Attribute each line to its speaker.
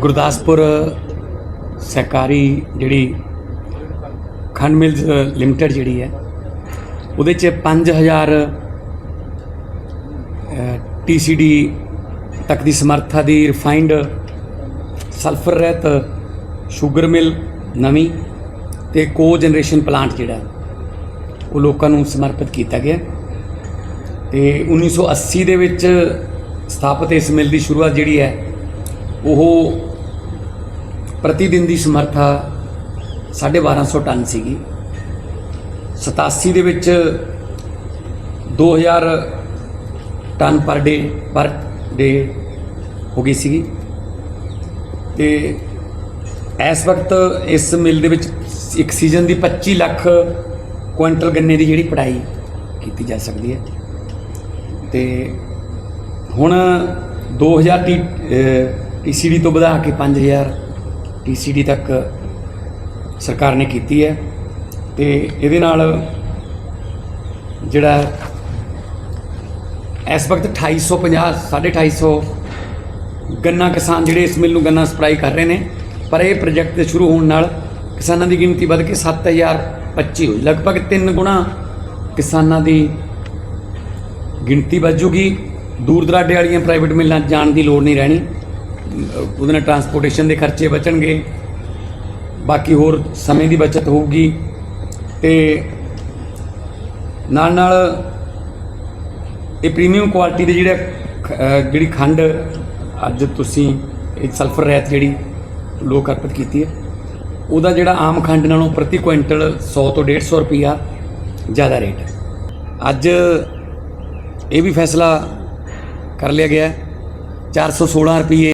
Speaker 1: ਗੁਰਦਾਸਪੁਰ ਸਹਿਕਾਰੀ ਜਿਹੜੀ ਖੰਡ ਮਿਲਜ਼ ਲਿਮਟਿਡ ਜਿਹੜੀ ਹੈ, ਉਹਦੇ ਚ 5000 TCD ਤੱਕ ਦੀ ਸਮਰੱਥਾ ਦੀ ਰਿਫਾਈਨਡ ਸਲਫਰ ਰਹਿਤ ਸ਼ੂਗਰ ਮਿਲ ਨਵੀਂ ਤੇ ਕੋ ਜਨਰੇਸ਼ਨ ਪਲਾਂਟ ਜਿਹੜਾ ਉਹ ਲੋਕਾਂ ਨੂੰ ਸਮਰਪਿਤ ਕੀਤਾ ਗਿਆ। ਤੇ 1980 ਦੇ ਵਿੱਚ ਸਥਾਪਿਤ ਇਸ ਮਿਲ ਦੀ ਸ਼ੁਰੂਆਤ ਜਿਹੜੀ ਹੈ, ਉਹ ਪ੍ਰਤੀ ਦਿਨ ਦੀ ਸਮਰੱਥਾ 1250 ਟਨ ਸੀਗੀ। 87 ਦੇ ਵਿੱਚ 2000 ਟਨ ਪਰ ਡੇ ਪਰ ਡੇ ਹੋ ਗਈ ਸੀਗੀ। ਤੇ ਇਸ ਵਕਤ ਇਸ ਮਿਲ ਦੇ ਵਿੱਚ ਇੱਕ ਸੀਜ਼ਨ ਦੀ 25 ਲੱਖ ਕੁਇੰਟਲ ਗੰਨੇ ਦੀ ਜਿਹੜੀ ਪੜਾਈ ਕੀਤੀ ਜਾ ਸਕਦੀ ਹੈ। ਤੇ ਹੁਣ 2000 ਟੀ ਟੀਸੀਡੀ ਤੋਂ ਵਧਾ ਕੇ 5000 ਟੀਸੀਡੀ ਤੱਕ ਸਰਕਾਰ ਨੇ ਕੀਤੀ ਹੈ ਤੇ ਇਹਦੇ ਨਾਲ ਜਿਹੜਾ ਇਸ ਵਕਤ 2850 250 ਗੰਨਾ ਕਿਸਾਨ ਜਿਹੜੇ ਇਸ ਮਿਲ ਨੂੰ ਗੰਨਾ ਸਪਲਾਈ ਕਰ ਰਹੇ ਨੇ, ਪਰ ਇਹ ਪ੍ਰੋਜੈਕਟ ਦੇ ਸ਼ੁਰੂ ਹੋਣ ਨਾਲ ਕਿਸਾਨਾਂ ਦੀ ਗਿਣਤੀ ਵੱਧ ਕੇ 7025 ਹੋਈ। ਲਗਭਗ 3 ਗੁਣਾ ਕਿਸਾਨਾਂ ਦੀ ਗਿਣਤੀ ਵੱਜੂਗੀ ਦੂਰ ਦਰਾਡੇ ਵਾਲੀਆਂ ਪ੍ਰਾਈਵੇਟ ਮਿਲਾਂ 'ਚ ਜਾਣ ਦੀ ਲੋੜ ਨਹੀਂ ਰਹਿਣੀ। ਉਹਦੇ ਨਾਲ ਟਰਾਂਸਪੋਰਟੇਸ਼ਨ ਦੇ ਖਰਚੇ ਬਚਣਗੇ। ਬਾਕੀ ਹੋਰ ਸਮੇਂ ਦੀ ਬਚਤ ਹੋਊਗੀ। ਤੇ ਨਾਲ ਨਾਲ ਇਹ ਪ੍ਰੀਮੀਅਮ ਕੁਆਲਿਟੀ ਦੇ ਜਿਹੜੇ ਖ- ਜਿਹੜੀ ਖੰਡ ਅੱਜ ਤੁਸੀਂ ਇਹ ਸਲਫਰ ਰਹਿਤ ਜਿਹੜੀ ਲੋਕ ਅਰਪਿਤ ਕੀਤੀ ਹੈ, ਉਹਦਾ ਜਿਹੜਾ ਆਮ ਖੰਡ ਨਾਲੋਂ ਪ੍ਰਤੀ ਕੁਇੰਟਲ 100 ਤੋਂ 150 ਰੁਪਿਆ ਜ਼ਿਆਦਾ ਰੇਟ ਹੈ। ਅੱਜ ਇਹ ਵੀ ਫੈਸਲਾ ਕਰ ਲਿਆ ਗਿਆ। ਹੈ 416 ਰੁਪਏ